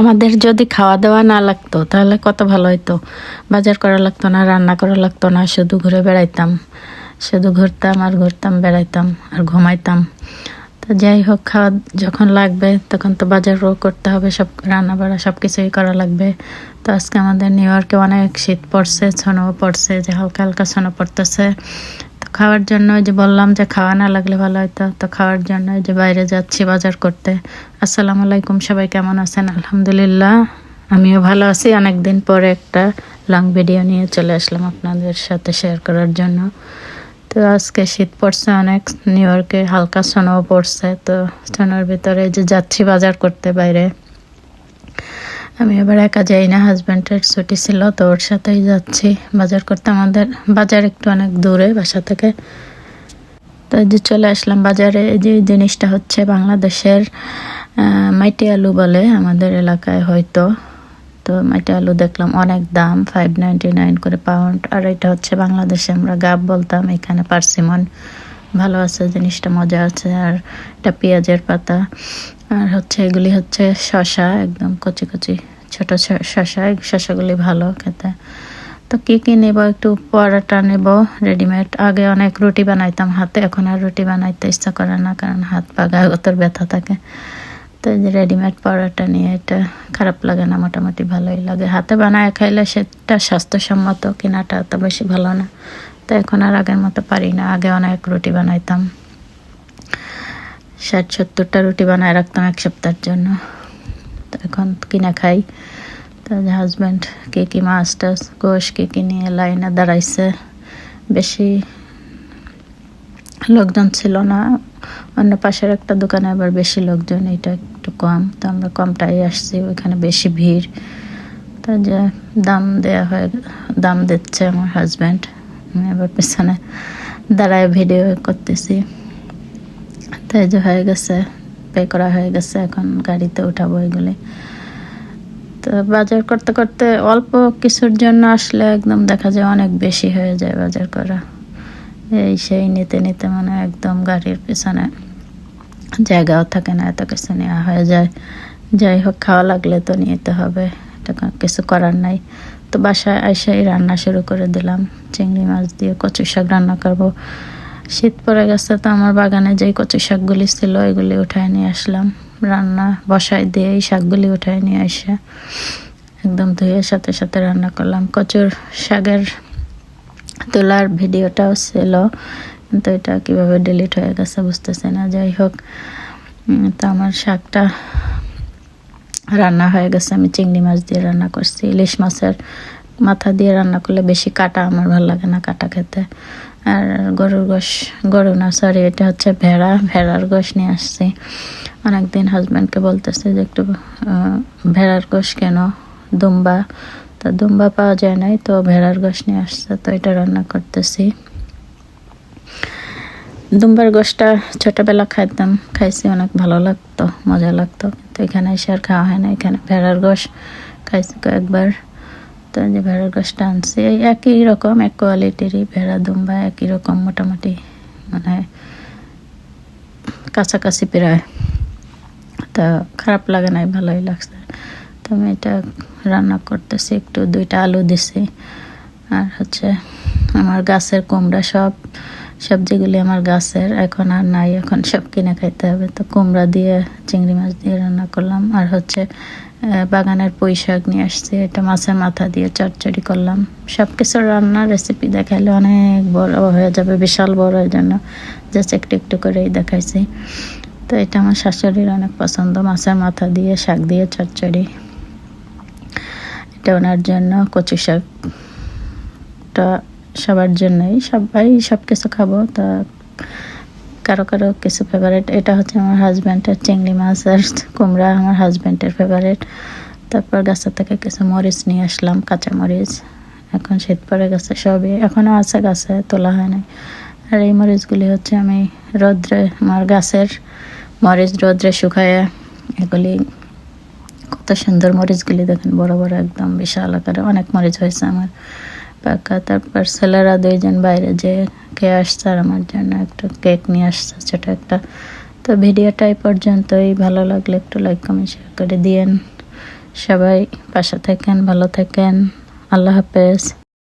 আমাদের যদি খাওয়া দাওয়া না লাগতো, তাহলে কত ভালো হতো বাজার করা লাগতো না, রান্না করা লাগতো না, শুধু ঘুরে বেড়াইতাম। শুধু ঘুরতাম আর ঘুরতাম, বেড়াইতাম আর ঘুমাইতাম। তো যাই হোক, খাওয়া যখন লাগবে, তখন তো বাজারও করতে হবে, সব রান্না বাড়া সব কিছুই করা লাগবে। তো আজকে আমাদের নিউ ইয়র্কে অনেক শীত পড়ছে ছনো পড়ছে, যে হালকা হালকা ছনো পড়তেছে। খাওয়ার জন্য ওই যে বললাম যে খাওয়া না লাগলে ভালো হতো তো খাওয়ার জন্য ওই যে বাইরে যাচ্ছি বাজার করতে। আসসালামু আলাইকুম, সবাই কেমন আছেন? আলহামদুলিল্লাহ, আমিও ভালো আছি। অনেকদিন পরে একটা লং ভিডিও নিয়ে চলে আসলাম আপনাদের সাথে শেয়ার করার জন্য। তো আজকে শীত পড়ছে অনেক নিউ ইয়র্কে হালকা সোনাও পড়ছে, তো সোনার ভিতরে যে যাচ্ছি বাজার করতে বাইরে। আমি এবার একা যাই না হাজব্যান্ডের ছুটি ছিল, তো ওর সাথেই যাচ্ছি। বাজার করতে আমাদের, বাজার একটু অনেক দূরে বাসা থেকে। তো যে চলে আসলাম বাজারে যে জিনিসটা হচ্ছে বাংলাদেশের মাইটি আলু বলে আমাদের এলাকায় হয়তো। তো মাইটি আলু দেখলাম অনেক দাম ফাইভ নাইনটি নাইন করে পাউন্ড আর এটা হচ্ছে বাংলাদেশে আমরা গাব বলতাম, এখানে পার্সিমন। ভালো আছে, জিনিসটা মজা আছে। আর এটা পেঁয়াজের পাতা। আর হচ্ছে এগুলি হচ্ছে শশা, একদম কচি কচি, ছোট শশা শশাগুলি ভালো খেতে। তো কি কি নেব একটু পরোটা নেব রেডিমেড আগে অনেক রুটি বানাইতাম হাতে, এখন আর রুটি বানাইতে ইচ্ছা করে না, কারণ হাত পা গাগতর ব্যথা থাকে। তো যে রেডিমেড পরোটা নিয়ে এটা খারাপ লাগে না, মোটামুটি ভালোই লাগে। হাতে বানায় খাইলে সেটা স্বাস্থ্যসম্মত, কেনাটা তো বেশি ভালো না। তো এখন আর আগের মতো পারি না, আগে অনেক রুটি বানাইতাম। ষাট, সত্তরটা রুটি বানায় রাখতাম এক সপ্তাহের জন্য। তো এখন কিনা খাই। তো হাজব্যান্ড কে কি মাছ টাছ গোশ কে কি নিয়ে লাইনে দাঁড়াইছে, বেশি লোকজন ছিল না। অন্য পাশের একটা দোকানে আবার বেশি লোকজন এটা একটু কম। তো আমরা কমটাই আসছি, ওইখানে বেশি ভিড়। তো যে দাম দেয়া হয়, দাম দিচ্ছে আমার হাজব্যান্ড আমি আবার পেছনে দাঁড়ায় ভিডিও করতেছি। তো এই যে হয়ে গেছে পে করা হয়ে গেছে, এখন গাড়িতে উঠাবো এগুলি। তো বাজার করতে করতে অল্প কিছুর জন্য আসলে একদম দেখা যায় অনেক বেশি হয়ে যায় বাজার করা। এই সেই নিতে নিতে মানে একদম গাড়ির পিছনে জায়গাও থাকে না, এত কিছু নেওয়া হয়ে যায়। যাই হোক, খাওয়া লাগলে তো নিতে হবে, এটা কিছু করার নাই। তো বাসায় এসেই রান্না শুরু করে দিলাম, চিংড়ি মাছ দিয়ে কচু শাক রান্না করব। শীত পড়ে গেছে তো আমার বাগানে যেই কচু শাকগুলি ছিল, এগুলি উঠায় নিয়ে আসলাম। রান্না বসাই দিয়ে এই শাকগুলি উঠায় নিয়ে এসে একদম ধুয়ে সাথে সাথে রান্না করলাম। কচুর শাকের তোলার ভিডিওটাও ছিল, কিন্তু এটা কীভাবে ডিলিট হয়ে গেছে বুঝতেছি না। যাই হোক তো আমার শাকটা রান্না হয়ে গেছে। আমি চিংড়ি মাছ দিয়ে রান্না করছি, ইলিশ মাছের মাথা দিয়ে রান্না করলে বেশি কাটা আমার ভালো লাগে না কাটা খেতে। আর গরুর গোশ, গরু না সরি এটা হচ্ছে ভেড়া, ভেড়ার গোশ নিয়ে আসছি। অনেকদিন হাজব্যান্ডকে বলতেছে যে একটু ভেড়ার গোশ কেন? দুম্বা। তা দুম্বা পাওয়া যায় নাই, তো ভেড়ার গোশ নিয়ে আসছে, তো এটা রান্না করতেছি। দুম্বার গোশটা ছোটবেলা খাইতাম, খাইছি, অনেক ভালো লাগতো, মজা লাগতো। কিন্তু এখানে এসে আর খাওয়া হয় না, এখানে ভেড়ার গোশ খাইছি কয়েকবার। তো যে ভেড়ার গাছটা আনছি। এই একই রকম, এক কোয়ালিটিরই ভেড়া দুম্বা, একই রকম মোটামুটি মানে কাছাকাছি প্রায়। তা খারাপ লাগে নাই, ভালোই লাগছে। তো আমি এটা রান্না করতেছি, একটু দুইটা আলু দিছি। আর হচ্ছে আমার গাছের কুমড়া সব সবজিগুলি আমার গাছের এখন আর নাই, এখন সব কিনে খাইতে হবে। তো কুমড়া দিয়ে, চিংড়ি মাছ দিয়ে রান্না করলাম। আর হচ্ছে বাগানের পুঁই শাক নিয়ে আসছি, এটা মাছের মাথা দিয়ে চটচড়ি করলাম। সব কিছু রান্নার রেসিপি দেখাইলে অনেক বড় হয়ে যাবে, বিশাল বড় এর জন্য। জাস্ট একটু একটু করেই দেখাইছি। তো এটা আমার শাশুড়ির অনেক পছন্দ, মাছের মাথা দিয়ে, শাক দিয়ে চচ্চড়ি এটা ওনার জন্য কচু শাকটা সবার জন্যই। সবাই সব কিছু খাব, তা কারও কারও কিছু ফেভারিট এটা হচ্ছে আমার হাজব্যান্ডের চিংড়ি মাছ আর কুমড়া আমার হাজব্যান্ডের ফেভারিট তারপর গাছের থেকে কিছু মরিচ নিয়ে আসলাম, কাঁচা মরিচ। এখন শীত পড়ে গেছে সবই এখনও আছে গাছে, তোলা হয় নাই। আর এই মরিচগুলি হচ্ছে আমি রৌদ্রে, আমার গাছের মরিচ রৌদ্রে শুকায় এগুলি কত সুন্দর মরিচগুলি দেখেন, বড় বড় একদম বিশাল আকারে, অনেক মরিচ হয়েছে আমার। পাকা, তারপর ছেলেরা দুইজন বাইরে যে খেয়ে আসছে আর আমার জন্য একটা কেক নিয়ে আসছে ছোট একটা। তো ভিডিওটা পর্যন্তই, ভালো লাগলে একটু লাইক কমেন্ট শেয়ার করে দিয়েন। সবাই পাশে থাকেন, ভালো থাকেন। আল্লাহ হাফেজ।